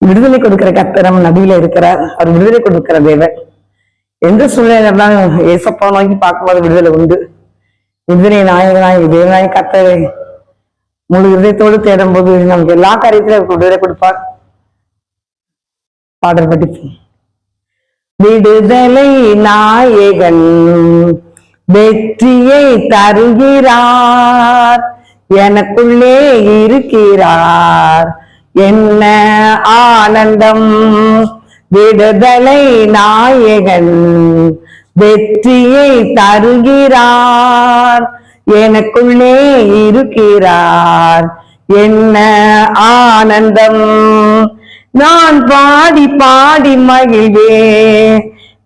விடுதலை கொடுக்கிற கத்தரம் நபியில இருக்கிறார். அவர் விடுதலை கொடுக்கிற தேவன். எந்த சூழ்நிலை ஏசப்பா நோக்கி பார்க்கும்போது விடுதலை உண்டு. விடுதலை நாயகனாய் தேவனாய் கத்தரை முழு இதயத்தோடு தேடும் போது நமக்கு எல்லா காரியத்திலும் விடுதலை கொடுப்பார். பாடல் படிப்போம் விடுதலை நாயகன் வெற்றியை தருகிறார். எனக்குள்ளே இருக்கிறார். என்ன ஆனந்தம்? விடுதலை நாயகன் வெற்றியை தருகிறார். எனக்குள்ளே இருக்கிறார். என்ன ஆனந்தம்? நான் பாடி பாடி மகிழ்வே.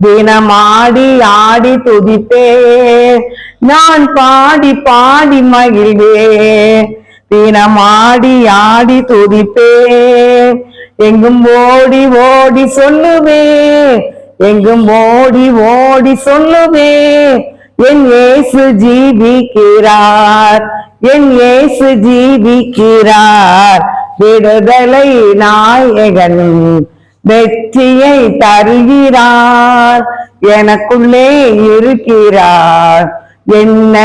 தினமாடி ஆடி துதிப்பே. நான் பாடி பாடி மகிழ்வே. தினம் ஆடி துதிப்பே. எங்கும் ஓடி ஓடி சொல்லுவே எங்கும் ஓடி ஓடி சொல்லுவே என் ஏசு ஜீவிக்கிறார். என் ஏசு ஜீவிக்கிறார். விடுதலை நாயகன் வெற்றியை தருகிறார். எனக்குள்ளே இருக்கிறார். என்ன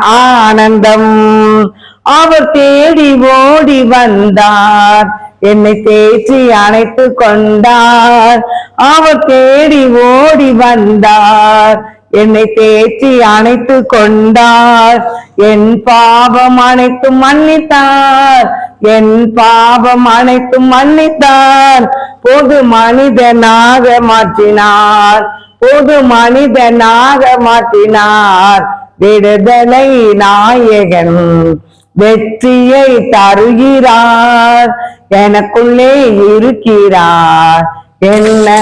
ஆனந்தம்? அவர் தேடி ஓடி வந்தார். என்னை தேற்றி அணைத்து கொண்டார். அவர் தேடி ஓடி வந்தார். என்னை தேற்றி அணைத்து கொண்டார். என் பாவம் அனைத்து மன்னித்தார். என் பாவம் அனைத்து மன்னித்தார். பொது மனிதனாக மாற்றினார். பொது மனிதனாக மாற்றினார். விடுதலை நாயகன் வெற்றியை தருகிறார். எனக்குள்ளே இருக்கிறார். என்ன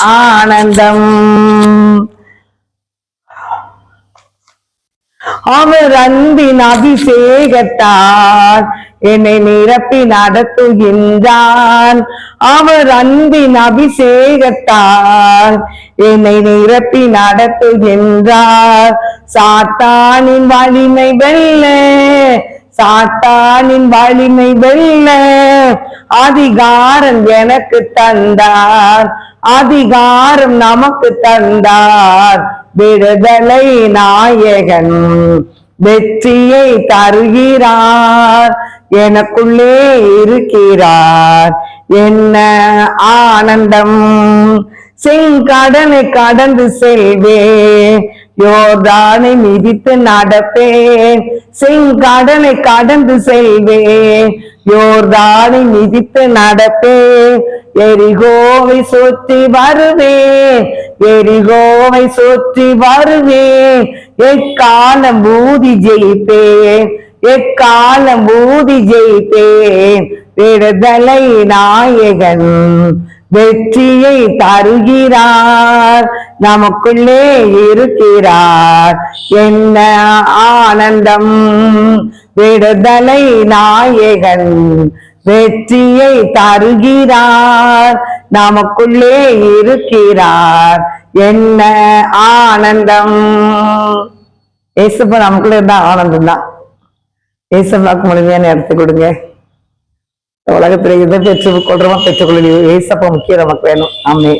ஆனந்தம்? அவர் அன்பின் அபிஷேகத்தார் என்னை நிரப்பி நடத்துகின்றான் அவர் அன்பின் அபிஷேகத்தால் என்னை நிரப்பி நடத்துகின்றார் சாத்தானின் வலிமை வெல்ல சாத்தானின் வலிமை வெல்ல அதிகாரம் எனக்கு தந்தார். அதிகாரம் நமக்கு தந்தார். விடுதலை நாயகன் வெற்றியை தருகிறார். எனக்குள்ளே இருக்கிறார். என்ன ஆனந்தம்? செங்கடனை கடந்து செல்வே. யோர்தானை மிதித்து நடப்பேன். செங்கடனை கடந்து செல்வே. யோர்தானை மிதித்து நடப்பேன் எரிகோவை சுற்றி வருவேன் எரிகோவை சுற்றி வருவேன் எக்காலம் பூதி ஜெயிப்பேன் எக்காலம் பூதி ஜெயிப்பேன்? விடுதலை நாயகன் வெற்றியை தருகிறார். நமக்குள்ளே இருக்கிறார். என்ன ஆனந்தம்? விடுதலை நாயகன் வெற்றியை தருகிறார். நமக்குள்ளே இருக்கிறார். என்ன ஆனந்தம்? ஏசப்ப நமக்குள்ள இருந்தா ஆனந்தம் தான் ஏசப்பாக்கு முழுமையான இடத்தை கொடுங்க. உலகத்துல எதை பெற்றுக் கொள்றோமோ பெற்றுக்கொள்ள ஏசப்பா முக்கியம் நமக்கு வேணும். ஆமே